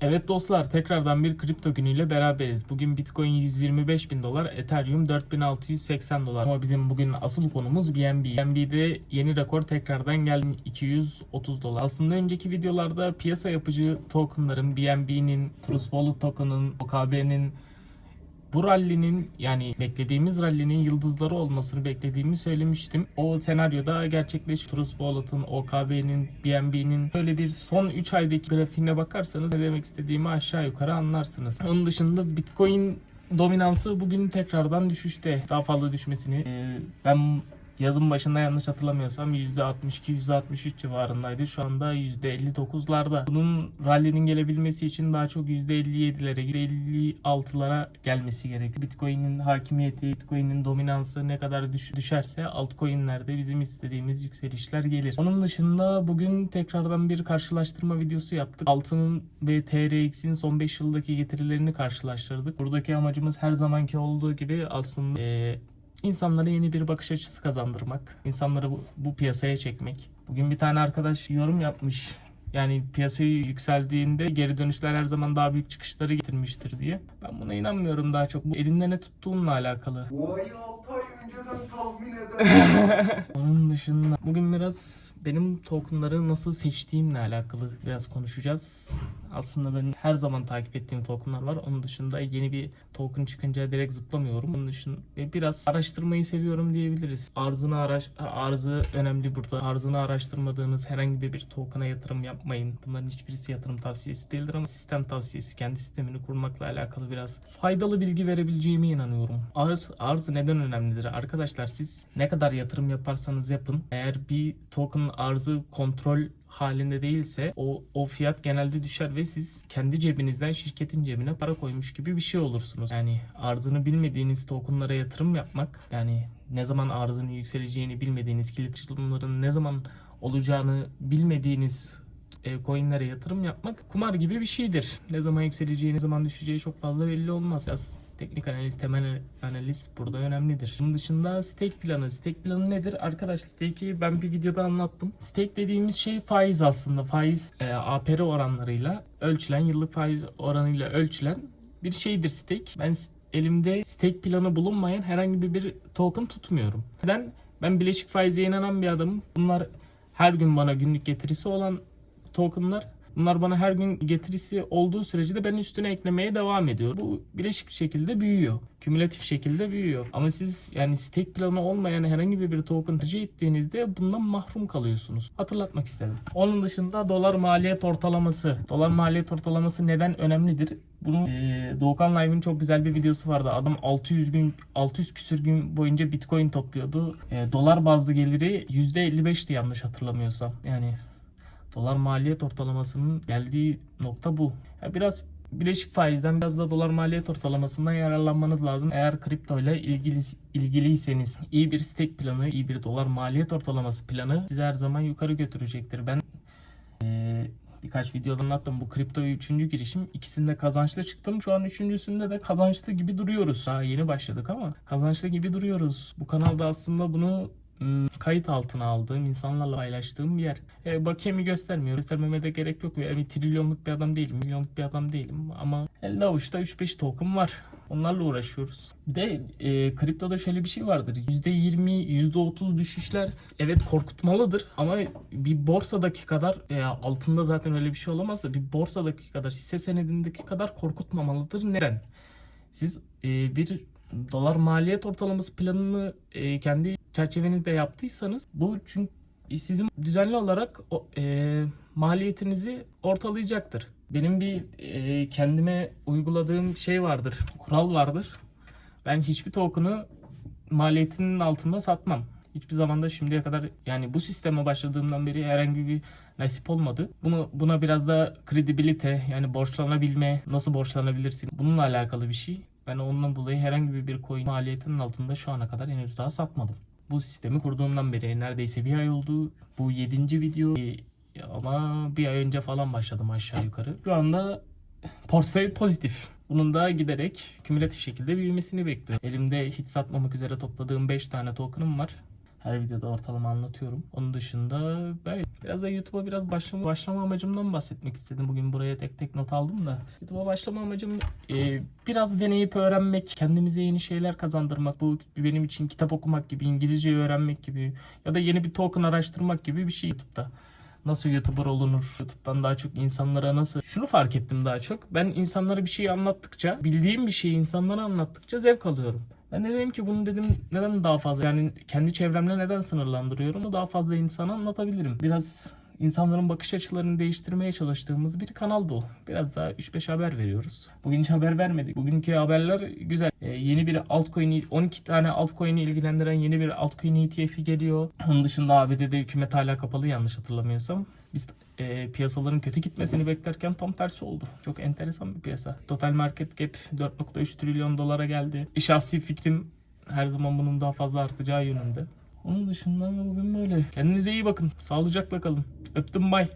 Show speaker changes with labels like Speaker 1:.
Speaker 1: Evet dostlar tekrardan bir kripto günüyle beraberiz. Bugün Bitcoin 125 bin dolar, Ethereum 4680 dolar. Ama bizim bugün asıl konumuz BNB. BNB'de yeni rekor tekrardan geldi 230 dolar. Aslında önceki videolarda piyasa yapıcı tokenların, BNB'nin, Trust Wallet token'ın, OKB'nin bu rallinin yani beklediğimiz rallinin yıldızları olmasını beklediğimi söylemiştim. O senaryoda gerçekleşti. Trust Wallet'ın, OKB'nin, BNB'nin böyle bir son 3 aydaki grafiğine bakarsanız ne demek istediğimi aşağı yukarı anlarsınız. Onun dışında Bitcoin dominansı bugün tekrardan düşüşte. Daha fazla düşmesini ben yazın başında yanlış hatırlamıyorsam %62-%63 civarındaydı. Şu anda %59'larda. Bunun rally'nin gelebilmesi için daha çok %57'lere, %56'lara gelmesi gerekiyor. Bitcoin'in hakimiyeti, Bitcoin'in dominansı ne kadar düş- düşerse altcoin'lerde bizim istediğimiz yükselişler gelir. Onun dışında bugün tekrardan bir karşılaştırma videosu yaptık. Altının ve TRX'in son 5 yıldaki getirilerini karşılaştırdık. Buradaki amacımız her zamanki olduğu gibi aslında eee İnsanlara yeni bir bakış açısı kazandırmak, insanları bu, bu piyasaya çekmek. Bugün bir tane arkadaş yorum yapmış. Yani piyasayı yükseldiğinde geri dönüşler her zaman daha büyük çıkışları getirmiştir diye. Ben buna inanmıyorum daha çok. Bu elinde ne tuttuğunla alakalı.
Speaker 2: Ayı 6 ay önceden tahmin ederim.
Speaker 1: Onun dışında bugün biraz benim tokenları nasıl seçtiğimle alakalı biraz konuşacağız. Aslında ben her zaman takip ettiğim tokenlar var. Onun dışında yeni bir token çıkınca direkt zıplamıyorum. Onun dışında e, biraz araştırmayı seviyorum diyebiliriz. Arzını araş arzı önemli burada. Arzını araştırmadığınız herhangi bir token'a yatırım yapmayın. Bunların hiçbirisi yatırım tavsiyesi değildir ama sistem tavsiyesi. Kendi sistemini kurmakla alakalı biraz faydalı bilgi verebileceğime inanıyorum. Arz, arz neden önemlidir? Arkadaşlar siz ne kadar yatırım yaparsanız yapın. Eğer bir token arzı kontrol halinde değilse o, o fiyat genelde düşer ve siz kendi cebinizden şirketin cebine para koymuş gibi bir şey olursunuz. Yani arzını bilmediğiniz tokenlara yatırım yapmak yani ne zaman arzının yükseleceğini bilmediğiniz kilit açılımların ne zaman olacağını bilmediğiniz e, coinlere yatırım yapmak kumar gibi bir şeydir. Ne zaman yükseleceği, ne zaman düşeceği çok fazla belli olmaz. Biraz teknik analiz, temel analiz burada önemlidir. Bunun dışında stake planı. Stake planı nedir? Arkadaşlar stake'i ben bir videoda anlattım. Stake dediğimiz şey faiz aslında. Faiz e, APR oranlarıyla ölçülen, yıllık faiz oranıyla ölçülen bir şeydir stake. Ben elimde stake planı bulunmayan herhangi bir, bir token tutmuyorum. Neden? Ben bileşik faize inanan bir adamım. Bunlar her gün bana günlük getirisi olan tokenlar. Bunlar bana her gün getirisi olduğu sürece de ben üstüne eklemeye devam ediyorum. Bu bileşik bir şekilde büyüyor. Kümülatif şekilde büyüyor. Ama siz yani stake planı olmayan herhangi bir token tercih ettiğinizde bundan mahrum kalıyorsunuz. Hatırlatmak istedim. Onun dışında dolar maliyet ortalaması. Dolar maliyet ortalaması neden önemlidir? Bunu eee Doğukan Live'ın çok güzel bir videosu vardı. Adam 600 gün 600 küsür gün boyunca Bitcoin topluyordu. Eee, dolar bazlı geliri %55'ti yanlış hatırlamıyorsam. Yani dolar maliyet ortalamasının geldiği nokta bu. Ya biraz bileşik faizden biraz da dolar maliyet ortalamasından yararlanmanız lazım. Eğer kripto ile ilgili ilgiliyseniz iyi bir stake planı, iyi bir dolar maliyet ortalaması planı sizi her zaman yukarı götürecektir. Ben eee, birkaç videoda anlattım bu kriptoyu üçüncü girişim. İkisinde kazançlı çıktım. Şu an üçüncüsünde de kazançlı gibi duruyoruz. Daha yeni başladık ama kazançlı gibi duruyoruz. Bu kanalda aslında bunu kayıt altına aldığım, insanlarla paylaştığım bir yer. E, bakiyemi göstermiyor. Göstermeme de gerek yok. Yani trilyonluk bir adam değilim, milyonluk bir adam değilim. Ama elde avuçta 3-5 token var. Onlarla uğraşıyoruz. Bir de e, kriptoda şöyle bir şey vardır. %20, %30 düşüşler evet korkutmalıdır. Ama bir borsadaki kadar veya altında zaten öyle bir şey olamaz da bir borsadaki kadar hisse senedindeki kadar korkutmamalıdır. Neden? Siz e, bir dolar maliyet ortalaması planını e, kendi çerçevenizde yaptıysanız bu çünkü sizin düzenli olarak e, maliyetinizi ortalayacaktır. Benim bir e, kendime uyguladığım şey vardır, kural vardır. Ben hiçbir token'ı maliyetinin altında satmam. Hiçbir zaman da şimdiye kadar yani bu sisteme başladığımdan beri herhangi bir nasip olmadı. Bunu buna biraz da kredibilite yani borçlanabilme, nasıl borçlanabilirsin bununla alakalı bir şey. Ben ondan dolayı herhangi bir coin maliyetinin altında şu ana kadar henüz daha satmadım. Bu sistemi kurduğumdan beri neredeyse bir ay oldu. Bu 7. video Ee, ama bir ay önce falan başladım aşağı yukarı. Şu anda portföy pozitif. Bunun da giderek kümülatif şekilde büyümesini bekliyorum. Elimde hiç satmamak üzere topladığım 5 tane token'ım var. Her videoda ortalama anlatıyorum. Onun dışında böyle biraz da YouTube'a biraz başlama, başlama amacımdan bahsetmek istedim. Bugün buraya tek tek not aldım da. YouTube'a başlama amacım e, biraz deneyip öğrenmek, kendimize yeni şeyler kazandırmak. Bu benim için kitap okumak gibi, İngilizce öğrenmek gibi ya da yeni bir token araştırmak gibi bir şey YouTube'da. Nasıl YouTuber olunur? YouTube'dan daha çok insanlara nasıl... Şunu fark ettim daha çok. Ben insanlara bir şey anlattıkça, bildiğim bir şeyi insanlara anlattıkça zevk alıyorum. Ben de dedim ki bunu dedim neden daha fazla yani kendi çevremle neden sınırlandırıyorum? Daha fazla insana anlatabilirim. Biraz insanların bakış açılarını değiştirmeye çalıştığımız bir kanal bu. Biraz daha 3-5 haber veriyoruz. Bugün hiç haber vermedik. Bugünkü haberler güzel. Ee, yeni bir altcoin'i 12 tane altcoin'i ilgilendiren yeni bir altcoin ETF'i geliyor. Onun dışında ABD'de hükümet hala kapalı yanlış hatırlamıyorsam. Biz e, piyasaların kötü gitmesini beklerken tam tersi oldu. Çok enteresan bir piyasa. Total market cap 4.3 trilyon dolara geldi. Şahsi fikrim her zaman bunun daha fazla artacağı yönünde. Onun dışında bugün böyle. Kendinize iyi bakın. Sağlıcakla kalın. Öptüm bay.